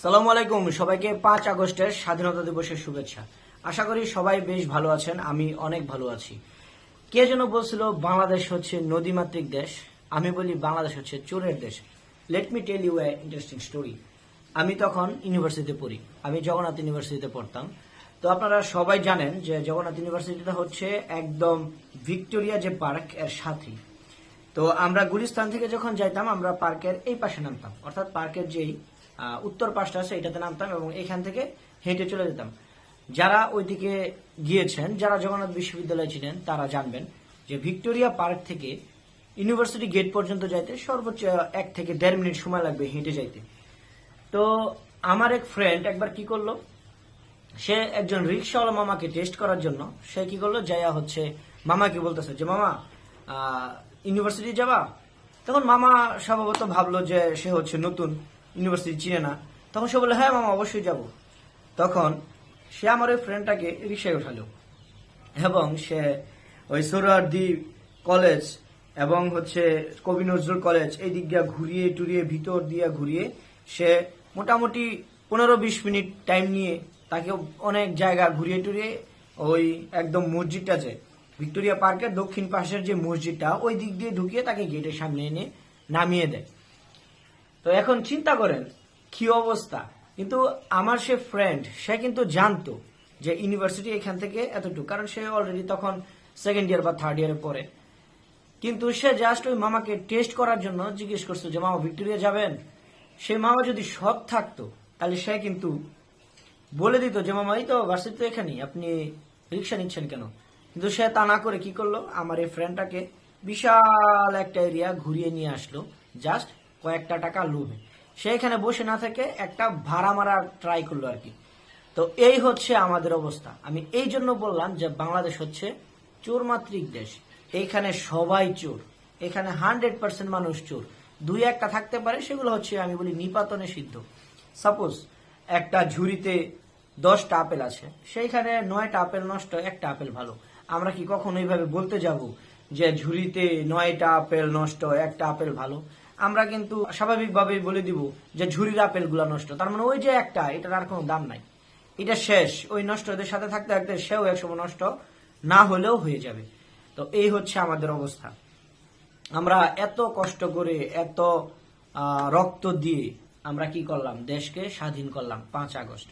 সালামু আলাইকুম, সবাইকে পাঁচ আগস্টের স্বাধীনতা দিবসের শুভেচ্ছা। আশা করি সবাই বেশ ভালো আছেন, আমি অনেক ভালো আছি। কে যেন বলছিল, বাংলাদেশ হচ্ছে নদীমাতৃক দেশ, আমি বলি বাংলাদেশ হচ্ছে চোরের দেশ। Let me tell you a interesting story আমি তখন ইউনিভার্সিটিতে পড়ি, আমি জগন্নাথ ইউনিভার্সিটিতে পড়তাম। তো আপনারা সবাই জানেন যে জগন্নাথ ইউনিভার্সিটিটা হচ্ছে একদম ভিক্টোরিয়া যে পার্কের সাথেই তো আমরা গুলিস্তান থেকে যখন যাইতাম, আমরা পার্কের এই পাশে নামতাম। অর্থাৎ পার্কের যেই উত্তর পাশটা আছে, এটাতে নামতাম এবং এখান থেকে হেঁটে চলে যেতাম। যারা ওইদিকে গিয়েছেন, যারা জগন্নাথ বিশ্ববিদ্যালয়ে ছিলেন, তারা জানবেন যে ভিক্টোরিয়া পার্ক থেকে ইউনিভার্সিটি গেট পর্যন্ত যাইতে সর্বোচ্চ এক থেকে দেড় মিনিট সময় লাগবে হেঁটে যাইতে। তো আমার এক ফ্রেন্ড একবার কি করল? সে একজন রিক্সাওয়ালা মামাকে টেস্ট করার জন্য, সে কি করল? যাইয়া হচ্ছে মামাকে বলতেছে যে, মামা ইউনিভার্সিটি যাবা? তখন মামা স্বভাবত ভাবলো যে সে হচ্ছে নতুন। ইউনিভার্সিটি চিনে না, তখন সে বলল হ্যাঁ মামা, অবশ্যই যাব। তখন সে আমার ওই ফ্রেন্ডটাকে রিক্সায় উঠালো এবং সে ওই সোহরাওয়ার্দী কলেজ এবং হচ্ছে কবি নজরুল কলেজ এই দিক দিয়ে ঘুরিয়ে টুরিয়ে, ভিতর দিয়ে ঘুরিয়ে সে মোটামুটি পনেরো বিশ মিনিট টাইম নিয়ে তাকে অনেক জায়গা ঘুরিয়ে টুরিয়ে ওই একদম মসজিদটা যে ভিক্টোরিয়া পার্কের দক্ষিণ পাশের যে মসজিদটা, ওই দিক দিয়ে ঢুকিয়ে তাকে গেটের সামনে এনে নামিয়ে দেয়। তো এখন চিন্তা করেন, কি অবস্থা? কিন্তু আমার সে ফ্রেন্ড সে কিন্তু জানতো যে ইউনিভার্সিটি এখান থেকে এতটুকু, কারণ সে অলরেডি তখন সেকেন্ড ইয়ার বা থার্ড ইয়ারে পড়ে। কিন্তু সে জাস্ট ওই মামাকে টেস্ট করার জন্য জিজ্ঞেস করছে যে, মামা, ভিক্টোরিয়া যাবেন? সে মামা যদি সৎ থাকতো, তাহলে সে কিন্তু বলে দিত যে, মামা, এই তো ভার্সিটি তো এখানেই, আপনি রিক্সা নিচ্ছেন কেন? কিন্তু সে তা না করে কি করল? আমার এই ফ্রেন্ডটাকে বিশাল একটা এরিয়া ঘুরিয়ে নিয়ে আসলো। জাস্ট কয়েকটা টাকা লোভে। সেইখানে বসে না থেকে একটা ভাড়া মারা ট্রাই করল আর কি তো এই হচ্ছে আমাদের অবস্থা। আমি এই জন্য বললাম যে বাংলাদেশ হচ্ছে চোরমাত্রিক দেশ। এইখানে সবাই চোর। এখানে হান্ড্রেড পার্সেন্ট মানুষ চোর। দুই একটা থাকতে পারে, সেগুলো হচ্ছে আমি বলি নিপাতনে সিদ্ধ। সাপোজ একটা ঝুড়িতে দশটা আপেল আছে, সেইখানে নয়টা আপেল নষ্ট, একটা আপেল ভালো। আমরা কি কখনো এইভাবে বলতে যাব যে ঝুড়িতে নয়টা আপেল নষ্ট, একটা আপেল ভালো? আমরা কিন্তু স্বাভাবিকভাবেই বলে দিব যে ঝুড়ির আপেলগুলো নষ্ট। তার মানে ওই যে একটা, এটার আর কোনো দাম নাই। এটা শেষ। ওই নষ্টদের সাথে থাকতে থাকতে সেও একসময় নষ্ট না হলেও হয়ে যাবে। তো এই হচ্ছে আমাদের অবস্থা। আমরা এত কষ্ট করে, এত রক্ত দিয়ে আমরা কি করলাম? দেশকে স্বাধীন করলাম পাঁচ আগস্ট।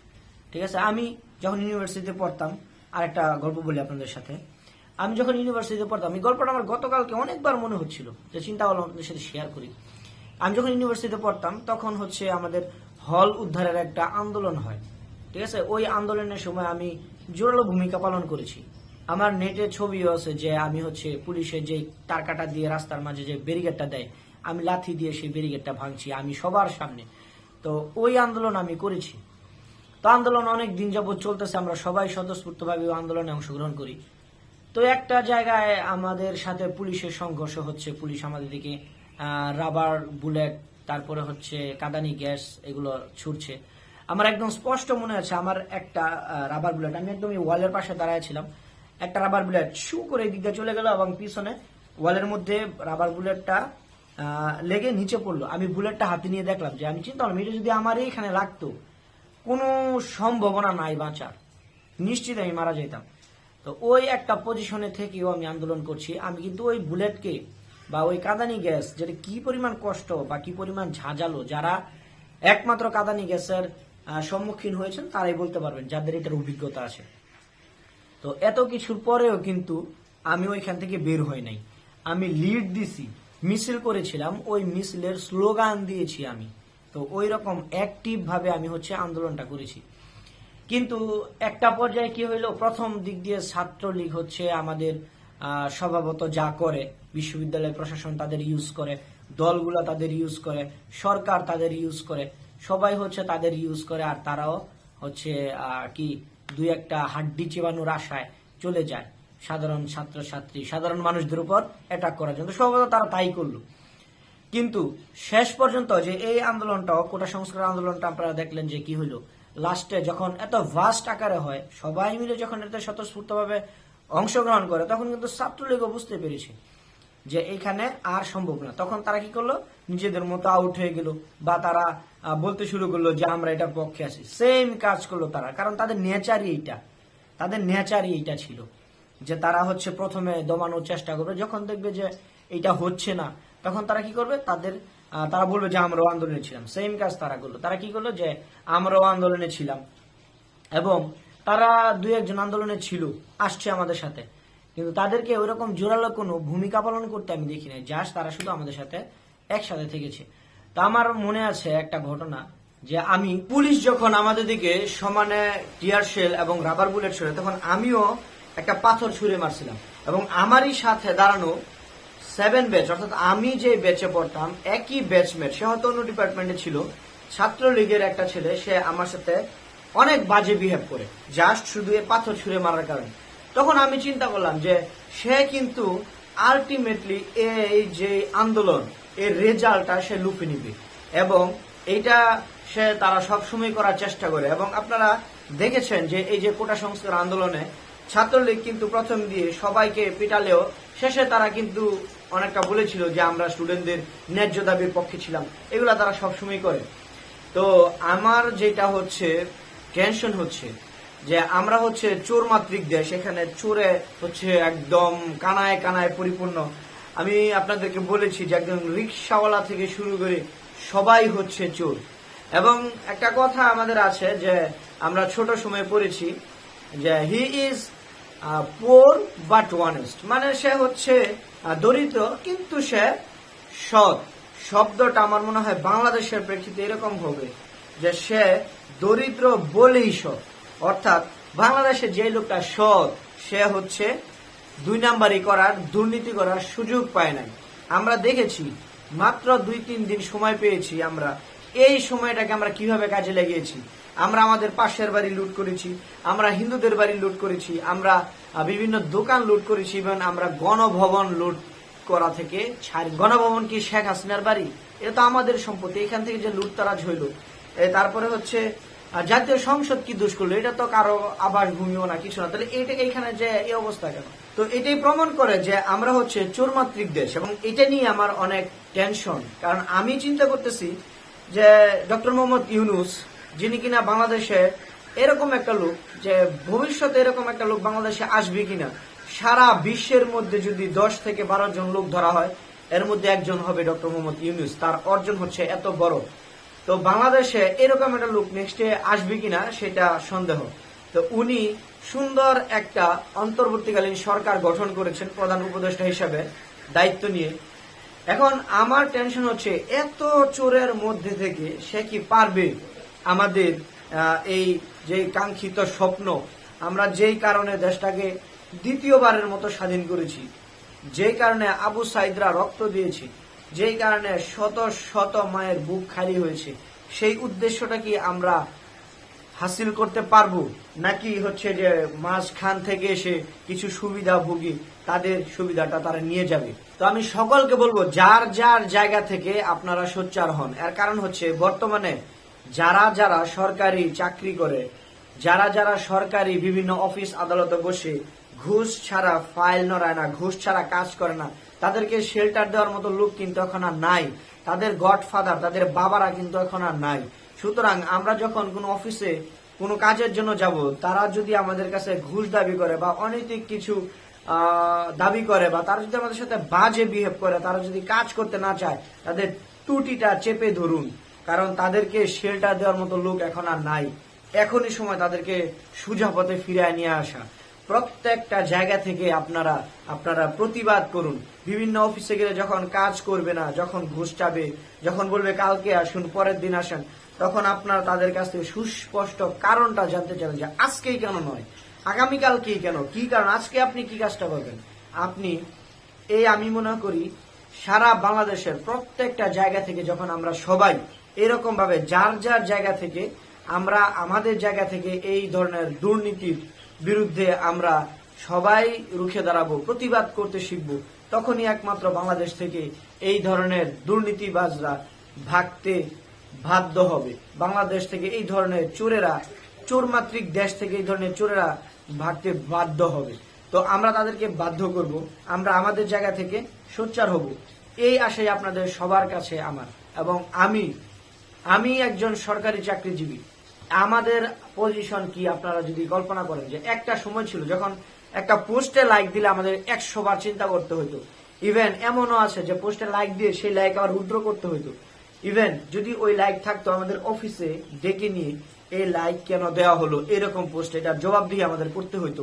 ঠিক আছে? আমি যখন ইউনিভার্সিটিতে পড়তাম আর একটা গল্প বলি আপনাদের সাথে। আমি যখন ইউনিভার্সিটিতে পড়তাম, এই গল্পটা আমার গতকালকে অনেকবার মনে হচ্ছিল যে চিন্তা করলাম আপনাদের সাথে শেয়ার করি। আমি যখন ইউনিভার্সিটিতে পড়তাম, তখন হচ্ছে আমাদের হল উদ্ধারের একটা আন্দোলন হয়। ঠিক আছে? ওই আন্দোলনের সময় আমি জোরালো ভূমিকা পালন করেছি। আমার নেটে ছবিও আছে যে আমি হচ্ছে পুলিশের যে তার কাটা দিয়ে রাস্তার মাঝে যে ব্যারিকেডটা দেয়, আমি লাথি দিয়ে সেই ব্যারিকেডটা ভাঙছি আমি সবার সামনে। তো ওই আন্দোলন আমি করেছি। তো আন্দোলন অনেক দিন যাবত চলতেছে, আমরা সবাই স্বতঃস্ফূর্তভাবে আন্দোলনে অংশগ্রহণ করি। তো একটা জায়গায় আমাদের সাথে পুলিশের সংঘর্ষ হচ্ছে, পুলিশ আমাদের দিকে রাবার বুলেট তারপরে হচ্ছে কাদানি গ্যাস, এগুলো ছুটছে আমার একদম স্পষ্ট মনে আছে আমার একটা রাবার বুলেট আমি একদম ওয়ালের পাশে দাঁড়াইছিলাম একটা রাবার বুলেট শু করে দিকে চলে গেল এবং পিছনে ওয়ালের মধ্যে রাবার বুলেটটা লেগে নিচে পড়ল। আমি বুলেটটা হাতে নিয়ে দেখলাম যে আমি চিন্তা করলাম, এটা যদি আমার এইখানে লাগতো, কোনো সম্ভাবনা নাই বাঁচার। নিশ্চিত আমি মারা যেতাম। তো ওই একটা পজিশনে থেকেও আমি আন্দোলন করছি। আমি কিন্তু ওই বুলেটকে বা ওই কাদানি গ্যাস যেটা কি পরিমাণ কষ্ট বা কি পরিমাণ ঝাঁঝালো, যারা একমাত্র কাদানি গ্যাসের সম্মুখীন হয়েছেন, তারাই বলতে পারবেন যাদের এটার অভিজ্ঞতা আছে। তো এত কিছুর পরেও কিন্তু আমি ওইখান থেকে বের হই নাই। আমি লিড দিছি, মিছিল করেছিলাম, ওই মিছিলের স্লোগান দিয়েছি আমি। তো ওই রকম অ্যাক্টিভ ভাবে আমি হচ্ছে আন্দোলনটা করেছি। কিন্তু একটা পর্যায়ে কি হইল? প্রথম দিক দিয়ে ছাত্রলীগ হচ্ছে আমাদের স্বভাবত যা করে বিশ্ববিদ্যালয় প্রশাসন তাদের ইউজ করে, দলগুলো তাদের ইউজ করে, সরকার তাদের ইউজ করে, সবাই হচ্ছে তাদের ইউজ করে আর তারাও হচ্ছে কি, দুই একটা হাড্ডি চেবানোর আশায় চলে যায়। সাধারণ ছাত্রছাত্রী, সাধারণ মানুষদের উপর অ্যাটাক করার জন্য। স্বভাবত তারা তাই করল। কিন্তু শেষ পর্যন্ত যে এই আন্দোলনটা কোটা সংস্কার আন্দোলনটা আপনারা দেখলেন যে কি হলো লাস্টে যখন এত ভাস্ট আকারে হয়, সবাই মিলে যখন এতে স্বতঃস্ফূর্তভাবে অংশগ্রহণ করে, তখন কিন্তু ছাত্রলীগও বুঝতে পেরেছে যে এখানে আর সম্ভব না। তখন তারা কি করল? নিজেদের মতো আউট হয়ে গেল বা তারা বলতে শুরু করল যে আমরা এটার পক্ষে আছি। সেম কাজ করল তারা, কারণ তাদের নেচারই এইটা। তাদের নেচারই এইটা ছিল যে তারা হচ্ছে প্রথমে দমানোর চেষ্টা করবে। যখন দেখবে যে এটা হচ্ছে না, তখন তারা কি করবে? তাদের তারা বলবে যে আমরাও আন্দোলনে ছিলাম। সেম কাজ তারা করল। তারা কি করল? যে আমরাও আন্দোলনে ছিলাম। এবং তারা দুই একজন আন্দোলনে ছিল, আসছে আমাদের সাথে। কিন্তু তাদেরকে ওইরকম জোরালো কোনো ভূমিকা পালন করতে আমি দেখি নাই। জাস্ট তারা শুধু আমাদের সাথে একসাথে থেকেছে। তো আমার মনে আছে একটা ঘটনা, যে আমি পুলিশ যখন আমাদের দিকে সমানে টিয়ার শেল এবং রাবার বুলেট ছুড়ে, তখন আমিও একটা পাথর ছুঁড়ে মারছিলাম। এবং আমারই সাথে দাঁড়ানো সেভেন ব্যাচ অর্থাৎ আমি যে ব্যাচে পড়তাম, একই ব্যাচমেট সে হয়তো অন্য ডিপার্টমেন্টে ছিল, ছাত্রলীগের একটা ছেলে, সে আমার সাথে অনেক বাজে বিহেভ করে। জাস্ট শুধু এ পাথর ছুঁড়ে মারার কারণে। তখন আমি চিন্তা করলাম যে, সে কিন্তু আলটিমেটলি এই যে আন্দোলন, এর রেজাল্টটা সে লুপে নিবে। এবং এইটা সে তারা সবসময় করার চেষ্টা করে। এবং আপনারা দেখেছেন যে, এই যে কোটা সংস্কার আন্দোলনে ছাত্রলীগ কিন্তু প্রথম দিয়ে সবাইকে পিটালেও শেষে তারা কিন্তু অনেকটা বলেছিল যে, আমরা স্টুডেন্টদের ন্যায্য দাবির পক্ষে ছিলাম। এগুলা তারা সবসময় করে। তো আমার যেটা হচ্ছে টেনশন হচ্ছে যে আমরা হচ্ছে চোর মাতৃক দেশ, এখানে চোরে হচ্ছে একদম কানায় কানায় পরিপূর্ণ। আমি আপনাদেরকে বলেছি যে একদম রিক্সাওয়ালা থেকে শুরু করে সবাই হচ্ছে চোর। এবং একটা কথা আমাদের আছে যে আমরা ছোট সময় পড়েছি যে he is poor but honest মানে সে হচ্ছে দরিদ্র, কিন্তু সে সৎ। শব্দটা আমার মনে হয় বাংলাদেশের প্রেক্ষিতে এরকম হবে। যে সে দরিদ্র বলেই সৎ। অর্থাৎ বাংলাদেশে যে লোকটা সৎ সে হচ্ছে দুই নাম্বারই করার দুর্নীতি করার সুযোগ পায় নাই। আমরা দেখেছি মাত্র দুই তিন দিন সময় পেয়েছি আমরা। এই সময়টাকে আমরা কীভাবে কাজে লাগিয়েছি? আমরা আমাদের পাশের বাড়ি লুট করেছি আমরা হিন্দুদের বাড়ি লুট করেছি আমরা বিভিন্ন দোকান লুট করেছি এবং আমরা গণভবন লুট করা থেকে গণভবন কি শেখ হাসিনার বাড়ি? এটা তো আমাদের সম্পত্তি এখান থেকে যে লুটতারাজ হইল এ, তারপরে হচ্ছে জাতীয় সংসদ কি দোষ করল? এটা তো কারও আবাস ভূমিও না, কিছু না। তাহলে এটা এইখানে যে এই অবস্থা কেন? তো এটাই প্রমাণ করে যে আমরা হচ্ছে চোরমাত্রিক দেশ, এবং এটা নিয়ে আমার অনেক টেনশন কারণ আমি চিন্তা করতেছি যে, ডক্টর মোহাম্মদ ইউনুস, যিনি কিনা বাংলাদেশে এরকম একটা লোক, যে ভবিষ্যতে এরকম একটা লোক বাংলাদেশে আসবে কিনা, সারা বিশ্বের মধ্যে যদি দশ থেকে বারো জন লোক ধরা হয়, এর মধ্যে একজন হবে ডক্টর মোহাম্মদ ইউনুস। তার অর্জন হচ্ছে এত বড়। তো বাংলাদেশে এরকম একটা লোক নেক্সটে আসবে কিনা সেটা সন্দেহ। তো উনি সুন্দর একটা অন্তর্বর্তীকালীন সরকার গঠন করেছেন প্রধান উপদেষ্টা হিসাবে দায়িত্ব নিয়ে। এখন আমার টেনশন হচ্ছে এত চোরের মধ্যে থেকে সে কি পারবে? আমাদের এই যে কাঙ্ক্ষিত স্বপ্ন, আমরা যেই কারণে দেশটাকে দ্বিতীয়বারের মতো স্বাধীন করেছি, যেই কারণে আবু সাইদরা রক্ত দিয়েছি যেই কারণে শত শত মায়ের বুক খালি হয়েছে। সেই উদ্দেশ্যটা কি আমরা হাসিল করতে পারব? নাকি হচ্ছে যে মাঝখান থেকে এসে কিছু সুবিধা ভোগী তাদের সুবিধাটা তারা নিয়ে যাবে? তো আমি সকলকে বলব, যার যার জায়গা থেকে আপনারা সোচ্চার হন। এর কারণ হচ্ছে বর্তমানে যারা যারা সরকারি চাকরি করে, যারা যারা সরকারি বিভিন্ন অফিস আদালতে বসে ঘুষ ছাড়া ফাইল নড়ায় না, ঘুষ ছাড়া কাজ করে না। তাদেরকে শেল্টার দেওয়ার মতো লোক কিন্তু এখন আর নাই। তাদের গডফাদার তাদের বাবারা কিন্তু এখন আর নাই। সুতরাং আমরা যখন কোনো অফিসে কোনো কাজের জন্য যাব, তারা যদি আমাদের কাছে ঘুষ দাবি করে বা অনৈতিক কিছু দাবি করে বা তারা যদি আমাদের সাথে বাজে বিহেভ করে, তারা যদি কাজ করতে না চায়, তাদের টুটিটা চেপে ধরুন। কারণ তাদেরকে শেল্টার দেওয়ার মতো লোক এখন আর নাই। এখনই সময় তাদেরকে সুজা পথে ফিরিয়ে নিয়ে আসা। প্রত্যেকটা জায়গা থেকে আপনারা আপনারা প্রতিবাদ করুন। বিভিন্ন অফিসে গেলে যখন কাজ করবে না, যখন ঘুষ চাবে, যখন বলবে কালকে আসুন, পরের দিন আসেন, তখন আপনারা তাদের কাছ থেকে সুস্পষ্ট কারণটা জানতে চান যে আজকেই কেন নয় আগামীকাল কি কেন, কি কারণ, আজকে আপনি কি কাজটা করবেন? আপনি, এই আমি মনে করি, সারা বাংলাদেশের প্রত্যেকটা জায়গা থেকে যখন আমরা সবাই এরকম ভাবে যার যার জায়গা থেকে আমরা, আমাদের জায়গা থেকে এই ধরনের দুর্নীতির বিরুদ্ধে আমরা সবাই রুখে দাঁড়াবো, প্রতিবাদ করতে শিখব, তখনই একমাত্র বাংলাদেশ থেকে এই ধরনের দুর্নীতিবাজরা ভাগতে বাধ্য হবে। বাংলাদেশ থেকে এই ধরনের চোরেরা, চোরমাত্রিক দেশ থেকে এই ধরনের চোরেরা ভাগতে বাধ্য হবে। তো আমরা তাদেরকে বাধ্য করব, আমরা আমাদের জায়গা থেকে সোচ্চার হব। এই আশাই আপনাদের সবার কাছে আমার এবং আমি আমি একজন সরকারি চাকরিজীবী। আমাদের পজিশন কি আপনারা যদি কল্পনা করেন যে একটা সময় ছিল যখন একটা পোস্টে লাইক দিলে আমাদের একশো বার চিন্তা করতে হতো ইভেন এমনও আছে যে পোস্টে লাইক দিয়ে সেই লাইক আবার উইথড্র করতে হতো ইভেন যদি ওই লাইক থাকতো আমাদের অফিসে ডেকে নিয়ে এই লাইক কেন দেওয়া হলো, এরকম পোস্ট এটা জবাব দিয়ে আমাদের করতে হতো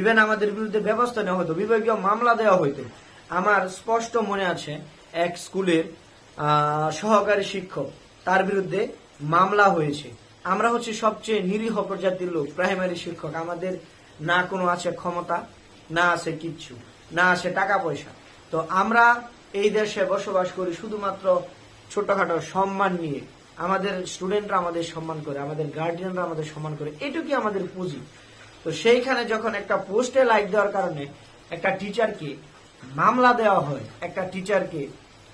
ইভেন আমাদের বিরুদ্ধে ব্যবস্থা নেওয়া হতো বিভাগীয় মামলা দেওয়া হইতো। আমার স্পষ্ট মনে আছে এক স্কুলের সহকারী শিক্ষক তার বিরুদ্ধে মামলা হয়েছে। আমরা হচ্ছে সবচেয়ে নিরীহ প্রজাতির লোক প্রাইমারি শিক্ষক। আমাদের না কোনো আছে ক্ষমতা, না আছে কিচ্ছু, না আছে টাকা পয়সা। তো আমরা এই দেশে বসবাস করি শুধুমাত্র ছোটখাটো সম্মান নিয়ে। আমাদের স্টুডেন্টরা আমাদের সম্মান করে, আমাদের গার্ডিয়ানরা আমাদের সম্মান করে। এটুকুই আমাদের পুঁজি। তো সেইখানে যখন একটা পোস্টে লাইক দেওয়ার কারণে একটা টিচারকে মামলা দেওয়া হয়, একটা টিচারকে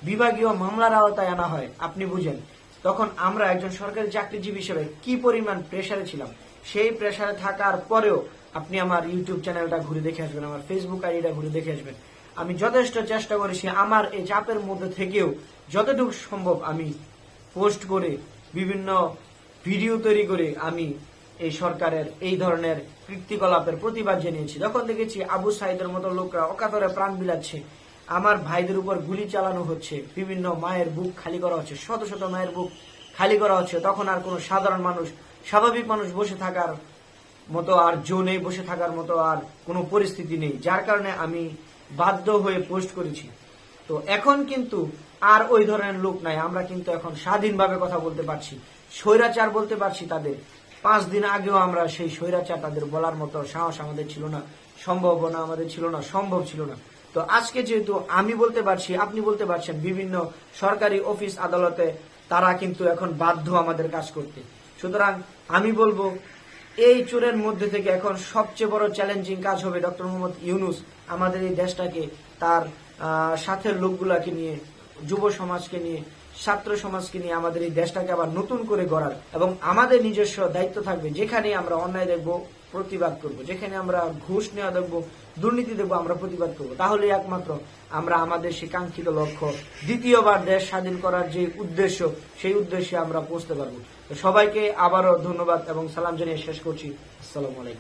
বিভাগীয় মামলার আওতায় আনা হয়, আপনি বুঝেন। তখন আমরা একজন সরকারি চাকরিজীবী হিসেবে কি পরিমাণ প্রেশারে ছিলাম? সেই প্রেশারে থাকার পরেও আপনি আমার ইউটিউব চ্যানেলটা ঘুরে দেখে আসবেন, আমার ফেসবুক আইডিটা ঘুরে দেখে আসবেন। আমি যথেষ্ট চেষ্টা করেছি আমার এই চাপের মধ্যে থেকেও যতটুকু সম্ভব আমি পোস্ট করে বিভিন্ন ভিডিও তৈরি করে আমি এই সরকারের এই ধরনের কৃত্রিকলাপের প্রতিবাদ জানিয়েছি। যখন দেখেছি আবু সাইদের মতো লোকরা অকাতরে প্রাণ বিলাচ্ছে আমার ভাইদের উপর গুলি চালানো হচ্ছে। বিভিন্ন মায়ের বুক খালি করা হচ্ছে, শত শত মায়ের বুক খালি করা হচ্ছে। তখন আর কোনো সাধারণ মানুষ, স্বাভাবিক মানুষ বসে থাকার মতো আর জো নেই, বসে থাকার মতো আর কোনো পরিস্থিতি নেই। যার কারণে আমি বাধ্য হয়ে পোস্ট করেছি। তো এখন কিন্তু আর ওই ধরনের লোক নাই। আমরা কিন্তু এখন স্বাধীনভাবে কথা বলতে পারছি, স্বৈরাচার বলতে পারছি তাদের। পাঁচ দিন আগেও আমরা সেই স্বৈরাচার তাদের বলার মতো সাহস আমাদের ছিল না, সম্ভাবনা আমাদের ছিল না, সম্ভব ছিল না। তো আজকে যেহেতু আমি বলতে পারছি, আপনি বলতে পারছেন, বিভিন্ন সরকারি অফিস আদালতে তারা কিন্তু এখন বাধ্য আমাদের কাজ করতে। সুতরাং আমি বলব, এই চোরের মধ্যে থেকে এখন সবচেয়ে বড় চ্যালেঞ্জিং কাজ হবে ডক্টর মোহাম্মদ ইউনুস আমাদের এই দেশটাকে, তার সাথের লোকগুলাকে নিয়ে, যুব সমাজকে নিয়ে, ছাত্র সমাজকে নিয়ে আমাদের এই দেশটাকে আবার নতুন করে গড়ার। এবং আমাদের নিজস্ব দায়িত্ব থাকবে যেখানে আমরা অন্যায় দেখব প্রতিবাদ করব। যেখানে আমরা ঘুষ নেওয়া দেখব, দুর্নীতি দেখব, আমরা প্রতিবাদ করব। তাহলে একমাত্র আমরা আমাদের সেই কাঙ্ক্ষিত লক্ষ্য, দ্বিতীয়বার দেশ স্বাধীন করার যে উদ্দেশ্য, সেই উদ্দেশ্যে আমরা পৌঁছতে পারব। সবাইকে আবারও ধন্যবাদ এবং সালাম জানিয়ে শেষ করছি। আসসালামু আলাইকুম।